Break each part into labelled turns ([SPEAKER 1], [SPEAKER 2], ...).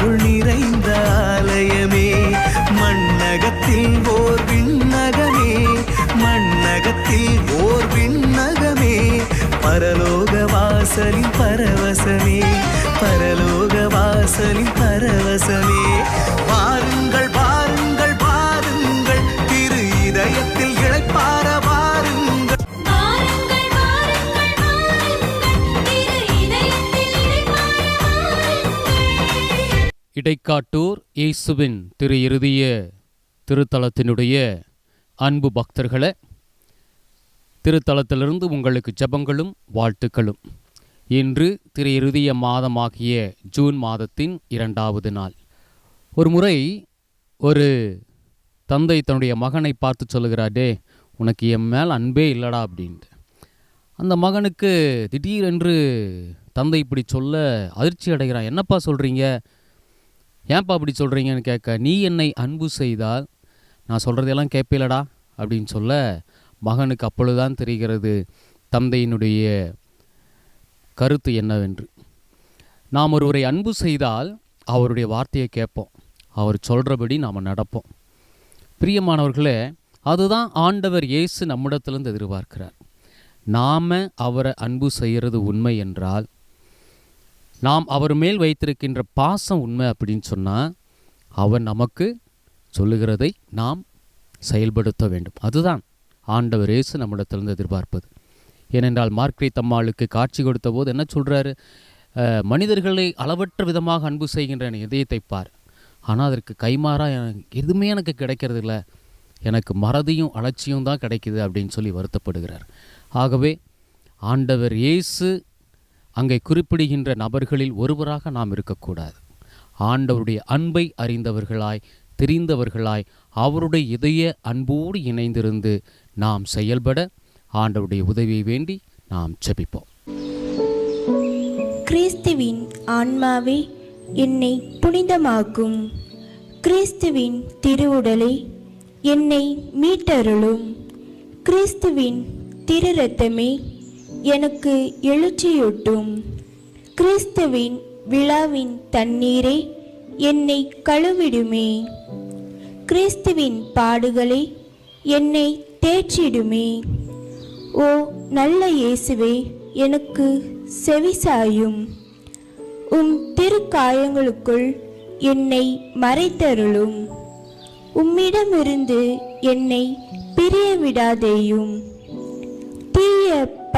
[SPEAKER 1] அருள் நிறைந்த ஆலயமே. மண்ணகத்தில் ஓர் விண்ணகமே. மண்ணகத்தில் ஓர் விண்ணகமே.
[SPEAKER 2] பரலோக வாசலின் பரவசமே. பரலோக வாசலின் பரவசமே. பாரு
[SPEAKER 3] இடைக்காட்டூர் இயேசுவின் திரு இறுதிய திருத்தலத்தினுடைய அன்பு பக்தர்களே திருத்தலத்திலிருந்து உங்களுக்கு ஜெபங்களும் வாழ்த்துக்களும். இன்று திரு இறுதிய மாதமாகிய ஜூன் மாதத்தின் இரண்டாவது நாள். ஒரு முறை ஒரு தந்தை தன்னுடைய மகனை பார்த்து சொல்லுகிறாடே உனக்கு என் மேல் அன்பே இல்லடா அப்படின்ட்டு. அந்த மகனுக்கு திடீரென்று தந்தை இப்படி சொல்ல அதிர்ச்சி அடைகிறான். என்னப்பா சொல்கிறீங்க ஏன்ப்பா அப்படி சொல்கிறீங்கன்னு கேட்க நீ என்னை அன்பு செய்தால் நான் சொல்கிறதெல்லாம் கேட்பீலடா அப்படின்னு சொல்ல மகனுக்கு அப்பொழுதுதான் தெரிகிறது தந்தையினுடைய கருத்து என்னவென்று. நாம் ஒருவரை அன்பு செய்தால் அவருடைய வார்த்தையை கேட்போம். அவர் சொல்கிறபடி நாம் நடப்போம். பிரியமானவர்களே அதுதான் ஆண்டவர் இயேசு நம்மிடத்திலிருந்து எதிர்பார்க்கிறார். நாம் அவரை அன்பு செய்கிறது உண்மை என்றால் நாம் அவர் மேல் வைத்திருக்கின்ற பாசம் உண்மை அப்படின்னு சொன்னால் அவர் நமக்கு சொல்லுகிறதை நாம் செயல்படுத்த வேண்டும். அதுதான் ஆண்டவர் இயேசு நம்மிடத்திலிருந்து எதிர்பார்ப்பது. ஏனென்றால் மார்க்ரேத் அம்மாளுக்கு காட்சி கொடுத்த போது என்ன சொல்கிறாரு மனிதர்களை அளவற்ற விதமாக அன்பு செய்கின்ற என் இதயத்தை பார். ஆனால் அதற்கு கைமாறாக எதுவுமே எனக்கு கிடைக்கிறது இல்லை. எனக்கு மறதியும் அலட்சியும் தான் கிடைக்குது அப்படின்னு சொல்லி வருத்தப்படுகிறார். ஆகவே ஆண்டவர் இயேசு அங்கே குறிப்பிடுகின்ற நபர்களில் ஒருவராக நாம் இருக்கக்கூடாது. ஆண்டவருடைய அன்பை அறிந்தவர்களாய் தெரிந்தவர்களாய் அவருடைய இதய அன்போடு இணைந்திருந்து நாம் செயல்பட ஆண்டவருடைய உதவியை வேண்டி நாம் செபிப்போம்
[SPEAKER 4] கிறிஸ்துவின் ஆன்மாவே என்னை புனிதமாக்கும். கிறிஸ்துவின் திருவுடலை என்னை மீட்டருளும். கிறிஸ்துவின் திரு ரத்தமே எனக்கு எழுச்சியூட்டும். கிறிஸ்துவின் விழாவின் தண்ணீரே என்னை கழுவிடுமே. கிறிஸ்துவின் பாடுகளே என்னை தேற்றிடுமே. ஓ நல்ல இயேசுவே எனக்கு செவிசாயும். உம் திருக்காயங்களுக்குள் என்னை மறைத்தருளும். உம்மிடமிருந்து என்னை பிரிய விடாதேயும்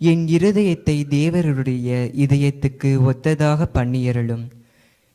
[SPEAKER 5] என் இருதயத்தை தேவருடைய இதயத்துக்கு ஒத்ததாக பண்ணியருளும்.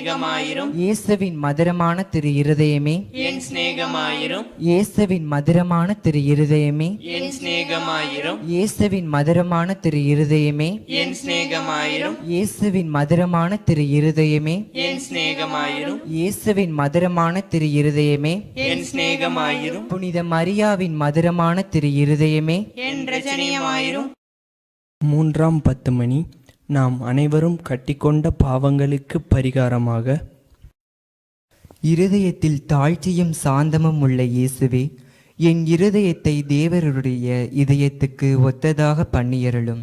[SPEAKER 6] சிநேகமாயிரும்.
[SPEAKER 5] இயேசுவின் மதுரமான திரு இருதயமே.
[SPEAKER 6] என் சிநேகமாயிரும்.
[SPEAKER 5] இயேசுவின் மதுரமான திரு இருதயமே.
[SPEAKER 6] என் சிநேகமாயிரும்.
[SPEAKER 5] இயேசுவின் மதுரமான திரு இருதயமே.
[SPEAKER 6] என் சிநேகமாயிரும்.
[SPEAKER 5] இயேசுவின் மதுரமான திரு இருதயமே.
[SPEAKER 6] என் சிநேகமாயிரும்.
[SPEAKER 5] இயேசுவின் மதுரமான திரு இருதயமே.
[SPEAKER 6] என் சிநேகமாயிரும்.
[SPEAKER 5] புனித மரியாவின் மதுரமான திரு இருதயமே.
[SPEAKER 6] என் ரஜனியமாயிரும்.
[SPEAKER 7] மூன்றாம் பத்து மணி. நாம் அனைவரும் கட்டிக்கொண்ட பாவங்களுக்கு பரிகாரமாக
[SPEAKER 5] இருதயத்தில் தாழ்ச்சியும் சாந்தமும் உள்ள இயேசுவே என் இருதயத்தை தேவருடைய இதயத்துக்கு ஒத்ததாக பண்ணியருளும்.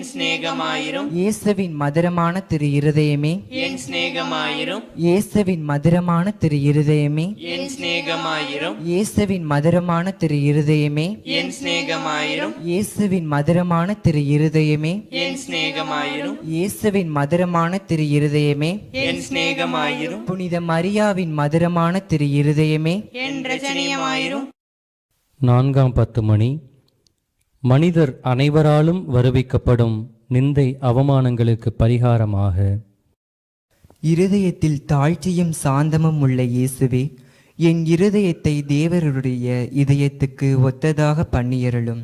[SPEAKER 5] இயேசுவின் மதுரமான திரு இருதயமே.
[SPEAKER 6] என் சிநேகமாயிரும்.
[SPEAKER 5] இயேசுவின் மதுரமான திரு இருதயமே.
[SPEAKER 6] என் சிநேகமாயிரும்.
[SPEAKER 5] இயேசுவின் மதுரமான திரு இருதயமே.
[SPEAKER 6] என் சிநேகமாயிரும்.
[SPEAKER 5] இயேசுவின் மதுரமான திரு இருதயமே.
[SPEAKER 6] என் சிநேகமாயிரும்.
[SPEAKER 5] இயேசுவின் மதுரமான திரு இருதயமே.
[SPEAKER 6] என் சிநேகமாயிரும்.
[SPEAKER 5] புனித மரியாவின் மதுரமான திரு இருதயமே.
[SPEAKER 6] என் ரஜனியமாயிரும்.
[SPEAKER 8] நான்காம் பத்து மணி. மனிதர் அனைவராலும் வருவிக்கப்படும் நிந்தை அவமானங்களுக்கு பரிகாரமாக.
[SPEAKER 5] இருதயத்தில் தாழ்ச்சியும் சாந்தமும் உள்ள இயேசுவே என் இருதயத்தை தேவருடைய இதயத்துக்கு ஒத்ததாக பண்ணியருளும்.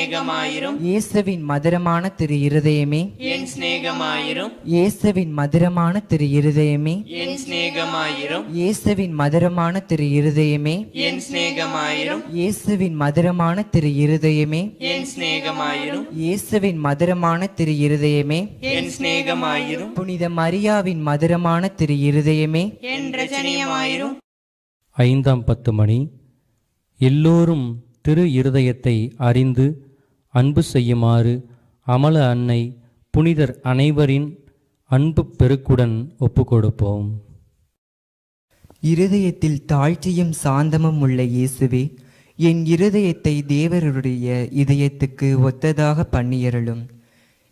[SPEAKER 6] சிநேகமாயிரும்.
[SPEAKER 5] இயேசுவின் மதுரமான திரு இருதயமே.
[SPEAKER 6] என் சிநேகமாயிரும்.
[SPEAKER 5] இயேசுவின் மதுரமான திரு இருதயமே.
[SPEAKER 6] என் சிநேகமாயிரும்.
[SPEAKER 5] இயேசுவின் மதுரமான திரு இருதயமே.
[SPEAKER 6] என் சிநேகமாயிரும்.
[SPEAKER 5] இயேசுவின் மதுரமான திரு இருதயமே.
[SPEAKER 6] என் சிநேகமாயிரும்.
[SPEAKER 5] இயேசுவின் மதுரமான திரு இருதயமே.
[SPEAKER 6] என் சிநேகமாயிரும்.
[SPEAKER 5] புனித மரியாவின் மதுரமான திரு இருதயமே.
[SPEAKER 6] என் ரஜனியமாயிரும்.
[SPEAKER 8] ஐந்தாம் பத்து மணி. எல்லோரும் திரு இருதயத்தை அறிந்து அன்பு செய்யுமாறு அமல அன்னை புனிதர் அனைவரின் அன்பு பெருக்குடன் ஒப்புக்கொடுப்போம்.
[SPEAKER 5] இருதயத்தில் தாழ்ச்சியும் சாந்தமும் உள்ள இயேசுவே என் இருதயத்தை தேவருடைய இதயத்துக்கு ஒத்ததாக பண்ணியருளும்.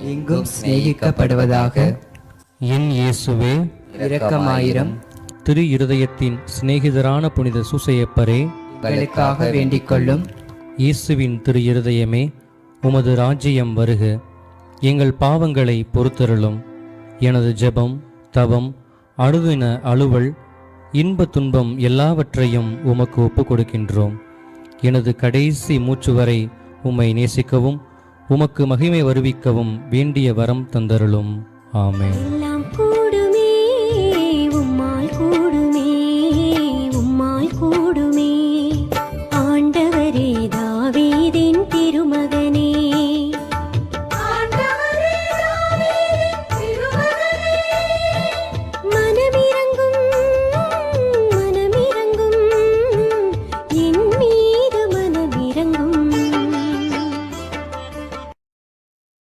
[SPEAKER 5] எங்கும் சிநேகிக்கப்படுவதாக
[SPEAKER 8] என் இயேசுவே
[SPEAKER 5] இரக்கமாயிரம்
[SPEAKER 8] திரு இருதயத்தின் சிநேகிதரான புனித சூசையப்பரே
[SPEAKER 5] எங்களுக்காக வேண்டிக் கொள்ளும்
[SPEAKER 8] இயேசுவின் திரு இருதயமே உமது ராஜ்யம் வருக எங்கள் பாவங்களை பொறுத்தருளும். எனது ஜெபம் தவம் அணுதின அலுவல் இன்ப துன்பம் எல்லாவற்றையும் உமக்கு ஒப்புக் கொடுக்கின்றோம் எனது கடைசி மூச்சு வரை உம்மை நேசிக்கவும் உமக்கு மகிமை வருவிக்கவும் வேண்டிய வரம் தந்தருளும்.
[SPEAKER 2] ஆமே